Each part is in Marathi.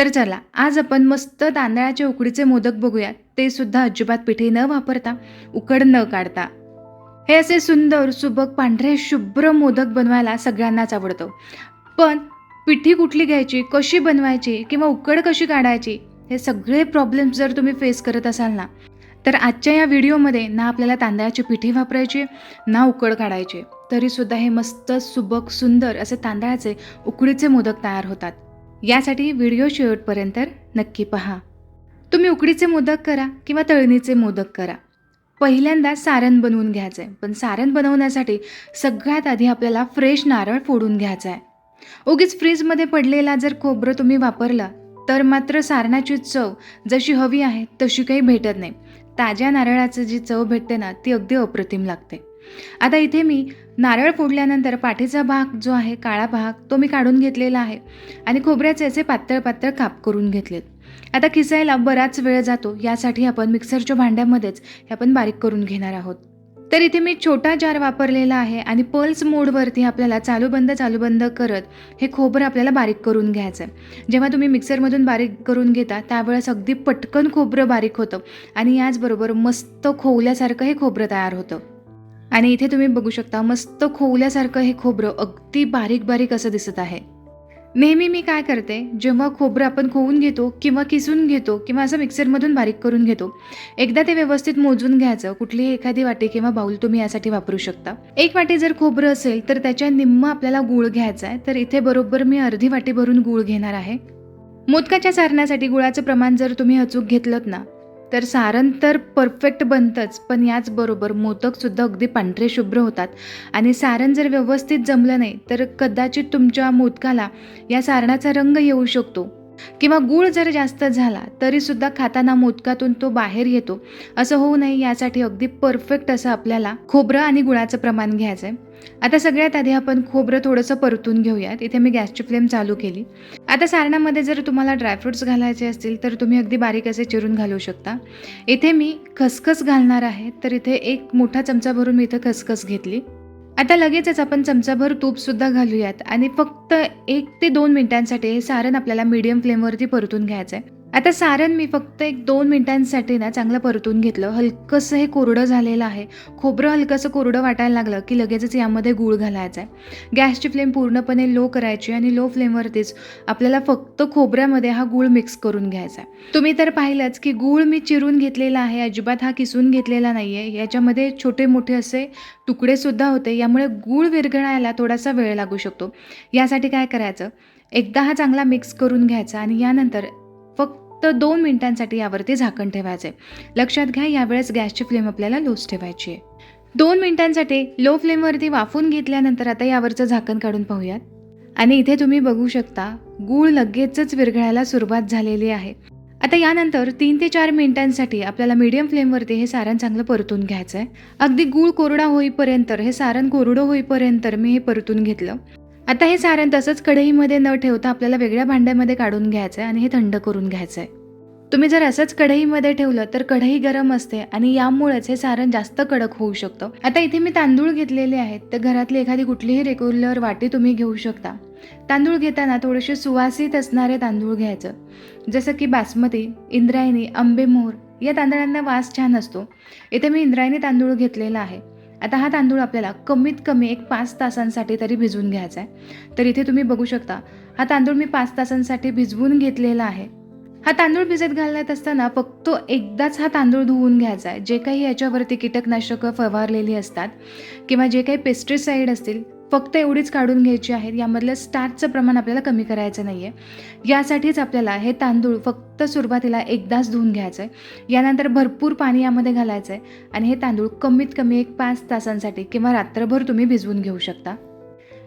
तर चला आज आपण मस्त तांदळाच्या उकडीचे मोदक बघूयात. ते सुद्धा अजिबात पिठी न वापरता उकड न काढता. हे असे सुंदर सुबक पांढरे शुभ्र मोदक बनवायला सगळ्यांनाच आवडतं. पण पिठी कुठली घ्यायची कशी बनवायची किंवा उकड कशी काढायची हे सगळे प्रॉब्लेम्स जर तुम्ही फेस करत असाल ना तर आजच्या या व्हिडिओमध्ये ना आपल्याला तांदळाची पिठी वापरायची ना उकड काढायची तरीसुद्धा हे मस्त सुबक सुंदर असे तांदळाचे उकडीचे मोदक तयार होतात. यासाठी व्हिडिओ शेवटपर्यंत नक्की पहा. तुम्ही उकडीचे मोदक करा किंवा तळणीचे मोदक करा. पहिल्यांदा सारण बनवून घ्यायचं आहे पण सारण बनवण्यासाठी सगळ्यात आधी आपल्याला फ्रेश नारळ फोडून घ्यायचा आहे उगीच फ्रीजमध्ये पडलेला जर खोबरं तुम्ही वापरला तर मात्र सारणाची चव जशी हवी आहे तशी काही भेटत नाही. ताज्या नारळाचं जी चव भेटते ना ती अगदी अप्रतिम लागते. आता इथे मी नारळ फोडल्यानंतर पाठीचा भाग जो आहे काळा भाग तो मी काढून घेतलेला आहे. आणि खोबऱ्याचे असे पातळ पातळ काप करून घेतलेत. आता किसायला बराच वेळ जातो यासाठी आपण मिक्सरच्या भांड्यामध्येच हे आपण बारीक करून घेणार आहोत. तर इथे मी छोटा जार वापरलेला आहे आणि पल्स मोडवरती आपल्याला चालू बंद चालू बंद करत हे खोबरं आपल्याला बारीक करून घ्यायचं आहे जेव्हा तुम्ही मिक्सरमधून बारीक करून घेता त्यावेळेस अगदी पटकन खोबरं बारीक होतं आणि याचबरोबर मस्त खोवल्यासारखं हे खोबरं तयार होतं. आणि इथे तुम्ही बघू शकता मस्त खोवल्यासारखं हे खोबरं अगदी बारीक बारीक असं दिसत आहे. नेहमी मी काय करते जेव्हा खोबरं आपण खोवून घेतो किंवा किसून घेतो किंवा असं मिक्सरमधून बारीक करून घेतो एकदा ते व्यवस्थित मोजून घ्यायचं कुठलीही एखादी वाटी किंवा बाऊल तुम्ही यासाठी वापरू शकता. एक वाटी जर खोबरं असेल तर त्याच्या निम्म आपल्याला गूळ घ्यायचा आहे तर इथे बरोबर मी अर्धी वाटी भरून गूळ घेणार आहे. मोदकाच्या सारण्यासाठी गुळाचं प्रमाण जर तुम्ही अचूक घेतलं ना तर सारण तर परफेक्ट बनतंच पण याचबरोबर मोदकसुद्धा अगदी पांढरे शुभ्र होतात. आणि सारण जर व्यवस्थित जमलं नाही तर कदाचित तुमच्या मोदकाला या सारणाचा रंग येऊ शकतो. किंवा गूळ जर जास्त झाला तरीसुद्धा खाताना मोदकातून तो बाहेर येतो. असं होऊ नये यासाठी अगदी परफेक्ट असं आपल्याला खोबरं आणि गुळाचं प्रमाण घ्यायचं आहे आता सगळ्यात आधी आपण खोबरं थोडंसं परतून घेऊयात. इथे मी गॅसची फ्लेम चालू केली. आता सारणामध्ये जर तुम्हाला ड्रायफ्रुट्स घालायचे असतील तर तुम्ही अगदी बारीक असे चिरून घालू शकता. इथे मी खसखस घालणार आहे तर इथे एक मोठा चमचा भरून मी इथं खसखस घेतली. आता लगेचच आपण चमचाभर तूपसुद्धा घालूयात आणि फक्त एक ते दोन मिनिटांसाठी हे सारण आपल्याला मीडियम फ्लेमवरती परतून घ्यायचं आहे आता सारण मी फक्त एक दोन मिनिटांसाठी ना चांगलं परतून घेतलं. हलकंसं हे कोरडं झालेलं आहे. खोबरं हलकंसं कोरडं वाटायला लागलं की लगेचच यामध्ये गूळ घालायचा आहे. गॅसची फ्लेम पूर्णपणे लो करायची आणि लो फ्लेमवरतीच आपल्याला फक्त खोबऱ्यामध्ये हा गूळ मिक्स करून घ्यायचा आहे. तुम्ही तर पाहिलंच की गूळ मी चिरून घेतलेला आहे. अजिबात हा किसून घेतलेला नाही आहे याच्यामध्ये छोटे मोठे असे तुकडेसुद्धा होते. यामुळे गूळ विरघळायला थोडासा वेळ लागू शकतो. यासाठी काय करायचं? एकदा हा चांगला मिक्स करून घ्यायचा आणि यानंतर फक्त दोन मिनिटांसाठी यावरती झाकण ठेवायचं. आहे लक्षात घ्या यावेळेस गॅसची फ्लेम आपल्याला लोच ठेवायची आहे. दोन मिनिटांसाठी लो फ्लेमवरती वाफून घेतल्यानंतर आता यावरचं झाकण काढून पाहूयात. आणि इथे तुम्ही बघू शकता गूळ लगेचच विरघळायला सुरुवात झालेली आहे. आता यानंतर तीन ते चार मिनिटांसाठी आपल्याला मीडियम फ्लेमवरती हे सारण चांगलं परतून घ्यायचं आहे अगदी गूळ कोरडा होईपर्यंत हे सारण कोरडं होईपर्यंत मी हे परतून घेतलं. आता हे सारण तसंच कढईमध्ये न ठेवता आपल्याला वेगळ्या भांड्यामध्ये काढून घ्यायचं आहे आणि हे थंड करून घ्यायचं आहे तुम्ही जर असंच कढईमध्ये ठेवलं तर कढई गरम असते आणि यामुळेच हे सारण जास्त कडक होऊ शकतं. आता इथे मी तांदूळ घेतलेले आहेत तर घरातली एखादी कुठलीही रेग्युलर वाटी तुम्ही घेऊ शकता. तांदूळ घेताना थोडेसे सुवासित असणारे तांदूळ घ्यायचं. जसं की बासमती इंद्रायणी आंबेमोहर या तांदळांना वास छान असतो. इथे मी इंद्रायणी तांदूळ घेतलेला आहे. आता हा तांदूळ आपल्याला कमीत कमी एक पाच तासांसाठी तरी भिजवून घ्यायचा आहे. तर इथे तुम्ही बघू शकता हा तांदूळ मी पाच तासांसाठी भिजवून घेतलेला आहे. हा तांदूळ भिजत घालत असताना फक्त एकदाच हा तांदूळ धुवून घ्यायचा आहे. जे काही याच्यावरती कीटकनाशकं फवारलेली असतात किंवा जे काही पेस्टिसाईड असतील फक्त एवढीच काढून घ्यायची आहेत. यामधलं स्टार्चचं प्रमाण आपल्याला कमी करायचं नाही आहे यासाठीच आपल्याला हे तांदूळ फक्त सुरुवातीला एकदाच धुवून घ्यायचं आहे यानंतर भरपूर पाणी यामध्ये घालायचं आहे आणि हे तांदूळ कमीत कमी एक पाच तासांसाठी किंवा रात्रभर तुम्ही भिजवून घेऊ शकता.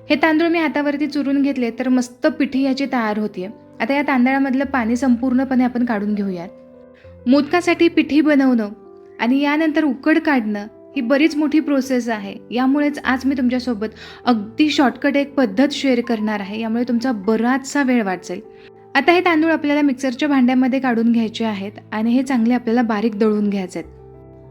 हे तांदूळ मी हातावरती चुरून घेतले तर मस्त पिठी याची तयार होतीये. आता या तांदळामधलं पाणी संपूर्णपणे आपण काढून घेऊयात. मोदकासाठी पिठी बनवणं आणि यानंतर उकड काढणं ही बरीच मोठी प्रोसेस आहे. यामुळेच आज मी तुमच्यासोबत अगदी शॉर्टकट एक पद्धत शेअर करणार आहे. यामुळे तुमचा बराचसा वेळ वाचेल. आता हे तांदूळ आपल्याला मिक्सरच्या भांड्यामध्ये काढून घ्यायचे आहेत आणि हे चांगले आपल्याला बारीक दळून घ्यायचे आहेत.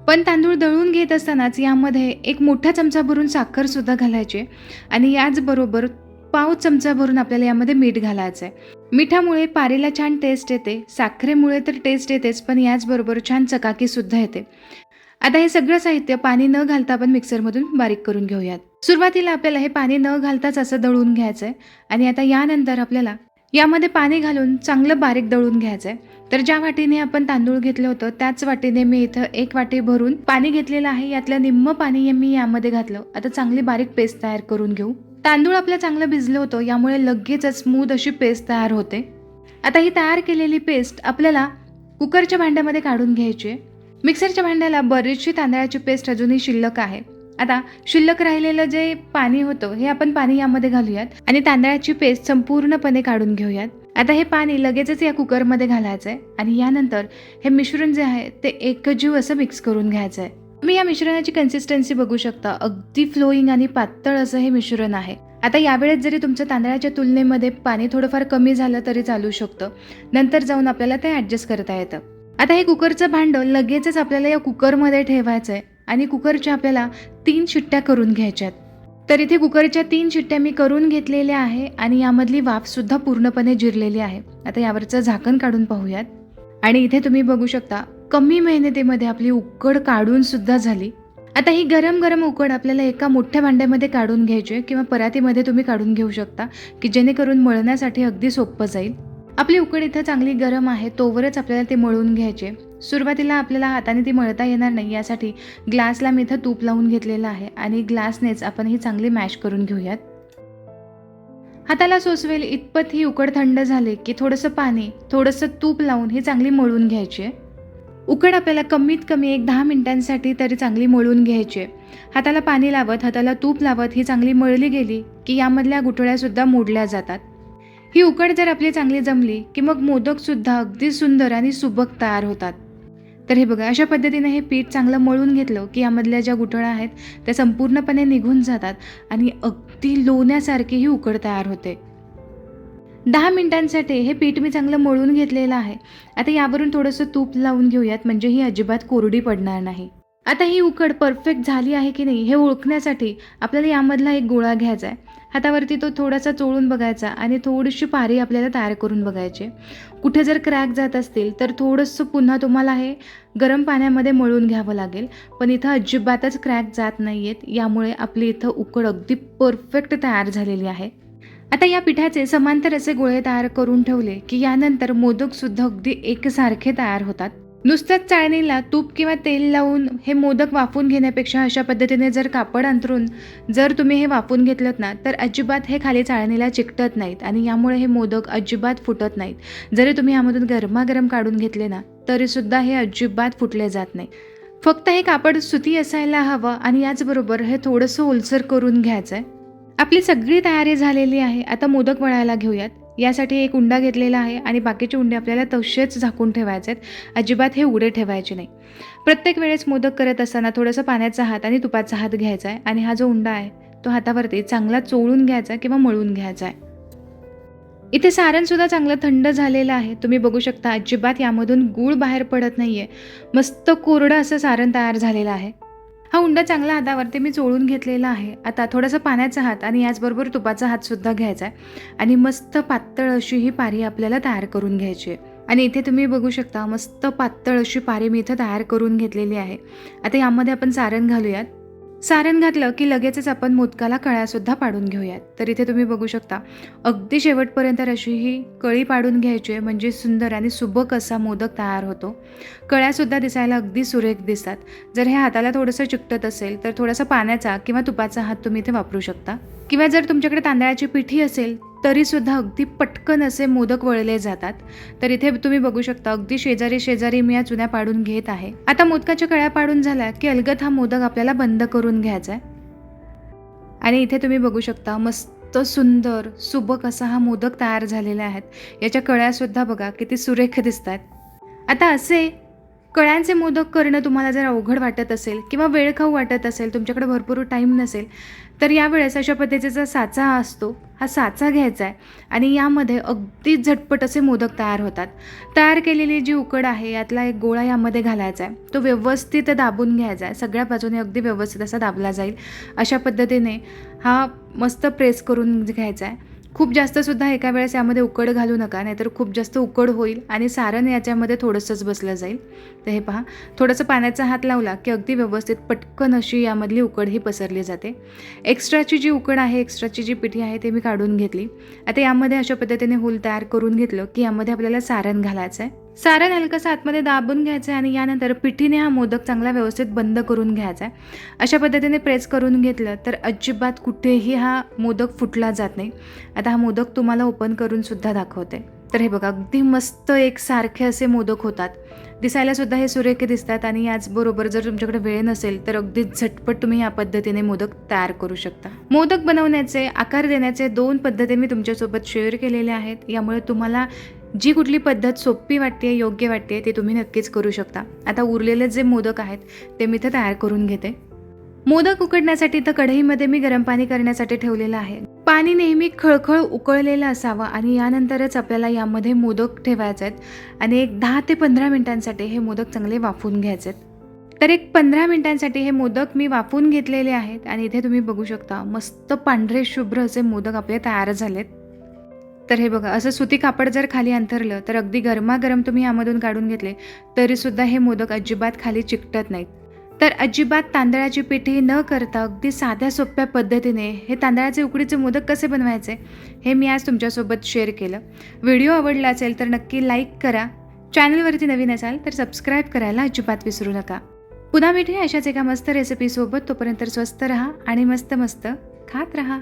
पण तांदूळ दळून घेत असतानाच यामध्ये एक मोठा चमचा भरून साखरसुद्धा घालायची आणि याचबरोबर पाव चमचा भरून आपल्याला यामध्ये मीठ घालायचं आहे मिठामुळे पारेला छान टेस्ट येते. साखरेमुळे तर टेस्ट येतेच पण याचबरोबर छान चकाकीसुद्धा येते. आता हे सगळं साहित्य पाणी न घालता आपण मिक्सरमधून बारीक करून घेऊयात. सुरुवातीला आपल्याला हे पाणी न घालताच असं दळून घ्यायचं आहे आणि आता यानंतर आपल्याला यामध्ये पाणी घालून चांगलं बारीक दळून घ्यायचं आहे तर ज्या वाटीने आपण तांदूळ घेतलं होतं त्याच वाटीने मी इथं एक वाटी भरून पाणी घेतलेलं आहे. यातलं निम्म पाणी मी यामध्ये घातलं. आता चांगली बारीक पेस्ट तयार करून घेऊ. तांदूळ आपलं चांगलं भिजलं होतं यामुळे लगेचच स्मूथ अशी पेस्ट तयार होते. आता ही तयार केलेली पेस्ट आपल्याला कुकरच्या भांड्यामध्ये काढून घ्यायची आहे. मिक्सरच्या भांड्याला बरीचशी तांदळाची पेस्ट अजूनही शिल्लक आहे. आता शिल्लक राहिलेलं जे पाणी होतं हे आपण पाणी यामध्ये घालूयात आणि तांदळाची पेस्ट संपूर्णपणे काढून घेऊयात. आता हे पाणी लगेचच या कुकरमध्ये घालायचं आहे आणि यानंतर हे मिश्रण जे आहे ते एकजीव असं मिक्स करून घ्यायचं आहे तुम्ही या मिश्रणाची कन्सिस्टन्सी बघू शकता. अगदी फ्लोईंग आणि पातळ असं हे मिश्रण आहे. आता यावेळेस जरी तुमचं तांदळाच्या तुलनेमध्ये पाणी थोडंफार कमी झालं तरी चालू शकतं. नंतर जाऊन आपल्याला ते ॲडजस्ट करता येतं. आता हे कुकरचं भांडं लगेचच आपल्याला या कुकरमध्ये ठेवायचं आहे आणि कुकरच्या आपल्याला तीन शिट्ट्या करून घ्यायच्यात. तर इथे कुकरच्या तीन शिट्ट्या मी करून घेतलेल्या आहे आणि यामधली वाफसुद्धा पूर्णपणे जिरलेली आहे. आता यावरचं झाकण काढून पाहूयात. आणि इथे तुम्ही बघू शकता कमी मेहनतीमध्ये आपली उकड काढून सुद्धा झाली. आता ही गरम गरम उकड आपल्याला एका मोठ्या भांड्यामध्ये काढून घ्यायची आहे किंवा परातीमध्ये तुम्ही काढून घेऊ शकता की जेणेकरून मळण्यासाठी अगदी सोपं जाईल. आपली उकड इथं चांगली गरम आहे तोवरच आपल्याला ते मळून घ्यायचे. सुरुवातीला आपल्याला हाताने ती मळता येणार नाही यासाठी ग्लासला मी इथं तूप लावून घेतलेलं आहे आणि ग्लासनेच आपण ही चांगली मॅश करून घेऊयात. हाताला सोसवेल इतपत ही उकड थंड झाली की थोडंसं पाणी थोडंसं तूप लावून ही चांगली मळून घ्यायची. उकड आपल्याला कमीत कमी एक दहा मिनिटांसाठी तरी चांगली मळून घ्यायची. हाताला पाणी लावत हाताला तूप लावत ही चांगली मळली गेली की यामधल्या गुठळ्यासुद्धा मोडल्या जातात. ही उकड जर आपली चांगली जमली की मग मोदकसुद्धा अगदी सुंदर आणि सुबक तयार होतात. तर हे बघा अशा पद्धतीने हे पीठ चांगलं मळून घेतलं की यामधल्या ज्या गुठळ्या आहेत त्या संपूर्णपणे निघून जातात आणि अगदी लोण्यासारखी ही उकड तयार होते. दहा मिनिटांसाठी हे पीठ मी चांगलं मळून घेतलेलं आहे. आता यावरून थोडंसं तूप लावून घेऊयात म्हणजे ही अजिबात कोरडी पडणार नाही. आता ही उकड परफेक्ट झाली आहे की नाही हे ओळखण्यासाठी आपल्याला यामधला एक गोळा घ्यायचा आहे. हातावरती तो थोडासा चोळून बघायचा आणि थोडीशी पारी आपल्याला तयार करून बघायची. कुठे जर क्रॅक जात असतील तर थोडंसं पुन्हा तुम्हाला हे गरम पाण्यामध्ये मळून घ्यावं लागेल. पण इथं अजिबातच क्रॅक जात नाही आहेत यामुळे आपली इथं उकड अगदी परफेक्ट तयार झालेली आहे. आता या पिठाचे समांतर असे गोळे तयार करून ठेवले की यानंतर मोदकसुद्धा अगदी एकसारखे तयार होतात. नुसत्याच चाळणीला तूप किंवा तेल लावून हे मोदक वाफून घेण्यापेक्षा अशा पद्धतीने जर कापड अंथरून जर तुम्ही हे वाफून घेतलं ना तर अजिबात हे खाली चाळणीला चिकटत नाहीत आणि यामुळे हे मोदक अजिबात फुटत नाहीत. जरी तुम्ही यामधून गरमागरम काढून घेतले ना तरीसुद्धा हे अजिबात फुटले जात नाही. फक्त हे कापड सुती असायला हवं आणि याचबरोबर हे थोडंसं ओलसर करून घ्यायचं आहे आपली सगळी तयारी झालेली आहे आता मोदक वळायला घेऊयात. यासाठी एक उंडा घेतलेला आहे आणि बाकीचे उंडे आपल्याला तसेच झाकून ठेवायचे आहेत. अजिबात हे उडे ठेवायचे नाही. प्रत्येक वेळेस मोदक करत असताना थोडंसं पाण्याचा हात आणि तुपाचा हात घ्यायचा आहे आणि हा जो उंडा आहे तो हातावरती चांगला चोळून घ्यायचा किंवा मळून घ्यायचा आहे. इथे सारणसुद्धा चांगलं थंड झालेलं आहे. तुम्ही बघू शकता अजिबात यामधून गूळ बाहेर पडत नाही आहे मस्त कोरडं असं सारण तयार झालेलं आहे. हा उंडा चांगला हातावरती मी चोळून घेतलेला आहे. आता थोडासा पाण्याचा हात आणि याचबरोबर तुपाचा हातसुद्धा घ्यायचा आहे. आणि मस्त पातळ अशी ही पारी आपल्याला तयार करून घ्यायची आहे. आणि इथे तुम्ही बघू शकता मस्त पातळ अशी पारी मी इथं तयार करून घेतलेली आहे. आता यामध्ये आपण सारण घालूयात. सारण घातलं की लगेचच आपण मोदकाला कळ्यासुद्धा पाडून घेऊयात. तर इथे तुम्ही बघू शकता अगदी शेवटपर्यंत अशी ही कळी पाडून घ्यायची आहे म्हणजे सुंदर आणि सुबक असा मोदक तयार होतो. कळ्यासुद्धा दिसायला अगदी सुरेख दिसतात. जर हे हाताला थोडंसं चिकटत असेल तर थोडासा पाण्याचा किंवा तुपाचा हात तुम्ही इथे वापरू शकता. किंवा जर तुमच्याकडे तांदळाची पिठी असेल तरीसुद्धा अगदी पटकन असे मोदक वळले जातात. तर इथे तुम्ही बघू शकता अगदी शेजारी शेजारी मी या चुन्या पाडून घेत आहे. आता मोदकाच्या कळ्या पाडून झाल्या की अलगत हा मोदक आपल्याला बंद करून घ्यायचा आहे. आणि इथे तुम्ही बघू शकता मस्त सुंदर सुबक असा हा मोदक तयार झालेला आहेत याच्या कळ्यासुद्धा बघा किती सुरेख दिसत आहेत आता असे कळ्यांचे मोदक करणं तुम्हाला जर अवघड वाटत असेल किंवा वेळखाऊ वाटत असेल तुमच्याकडे भरपूर टाईम नसेल तर यावेळेस अशा पद्धतीचा साचा हा असतो. हा साचा घ्यायचा आहे. आणि यामध्ये अगदी झटपट असे मोदक तयार होतात. तयार केलेली जी उकड आहे यातला एक गोळा यामध्ये घालायचा आहे. तो व्यवस्थित दाबून घ्यायचा आहे. सगळ्या बाजूने अगदी व्यवस्थित असा दाबला जाईल. अशा पद्धतीने हा मस्त प्रेस करून घ्यायचा आहे. खूप जास्तसुद्धा एका वेळेस यामध्ये उकड घालू नका नाहीतर खूप जास्त उकड होईल आणि सारण याच्यामध्ये थोडंसंच बसलं जाईल. तर हे पहा थोडंसं पाण्याचा हात लावला की अगदी व्यवस्थित पटकन अशी यामधली उकड ही पसरली जाते. एक्स्ट्राची जी उकड आहे एक्स्ट्राची जी पिठी आहे ते मी काढून घेतली. आता यामध्ये अशा पद्धतीने होल तयार करून घेतलं की यामध्ये आपल्याला सारण घालायचं आहे. सारण हलकंसं आतमध्ये दाबून घ्यायचं आहे आणि यानंतर पिठीने हा मोदक चांगला व्यवस्थित बंद करून घ्यायचा आहे अशा पद्धतीने प्रेस करून घेतलं तर अजिबात कुठेही हा मोदक फुटला जात नाही. आता हा मोदक तुम्हाला ओपन करूनसुद्धा दाखवते. तर हे बघा अगदी मस्त एकसारखे असे मोदक होतात. दिसायलासुद्धा हे सुरेखे दिसतात आणि याचबरोबर जर तुमच्याकडे वेळ नसेल तर अगदी झटपट तुम्ही या पद्धतीने मोदक तयार करू शकता. मोदक बनवण्याचे आकार देण्याचे दोन पद्धती मी तुमच्यासोबत शेअर केलेल्या आहेत. यामुळे तुम्हाला जी कुठली पद्धत सोपी वाटते योग्य वाटते ते तुम्ही नक्कीच करू शकता. आता उरलेले जे मोदक आहेत ते मी इथं तयार करून घेते. मोदक उकडण्यासाठी तर कढईमध्ये मी गरम पाणी करण्यासाठी ठेवलेलं आहे. पाणी नेहमी खळखळ उकळलेलं असावं आणि यानंतरच आपल्याला यामध्ये मोदक ठेवायचे आहेत आणि एक दहा ते पंधरा मिनिटांसाठी हे मोदक चांगले वाफवून घ्यायचे आहेत. तर एक पंधरा मिनिटांसाठी हे मोदक मी वाफवून घेतलेले आहेत आणि इथे तुम्ही बघू शकता मस्त पांढरे शुभ्र असे मोदक आपले तयार झालेत. तर हे बघा असं सुती कापड जर खाली अंथरलं तर अगदी गरमागरम तुम्ही यामधून काढून घेतले तरीसुद्धा हे मोदक अजिबात खाली चिकटत नाहीत. तर अजिबात तांदळाची पिठी न करता अगदी साध्या सोप्या पद्धतीने हे तांदळाचे उकडीचे मोदक कसे बनवायचे हे मी आज तुमच्यासोबत शेअर केलं. व्हिडिओ आवडला असेल तर नक्की लाईक करा. चॅनलवरती नवीन असाल तर सबस्क्राईब करायला अजिबात विसरू नका. पुन्हा भेटूया अशाच एका मस्त रेसिपीसोबत तोपर्यंत स्वस्त रहा आणि मस्त मस्त खात रहा.